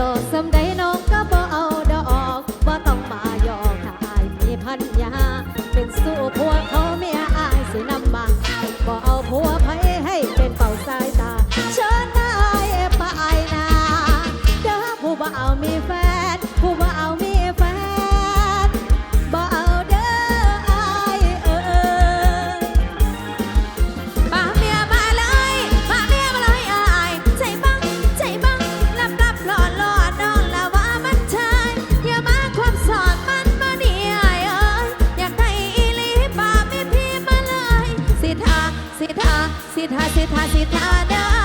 หลอกสำใดน้องก็บ่เอาดอกบ่ต้องมาหยอกถ้าอายมีพันยาเป็นสู้พวกเขา สิทาสิทาสิทาสิทาเด้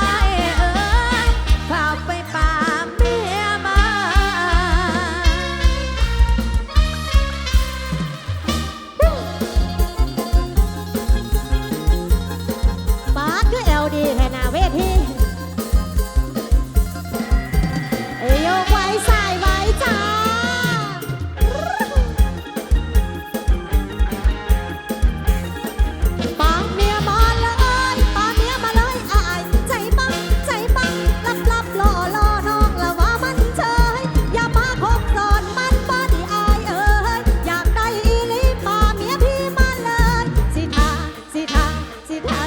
sit down.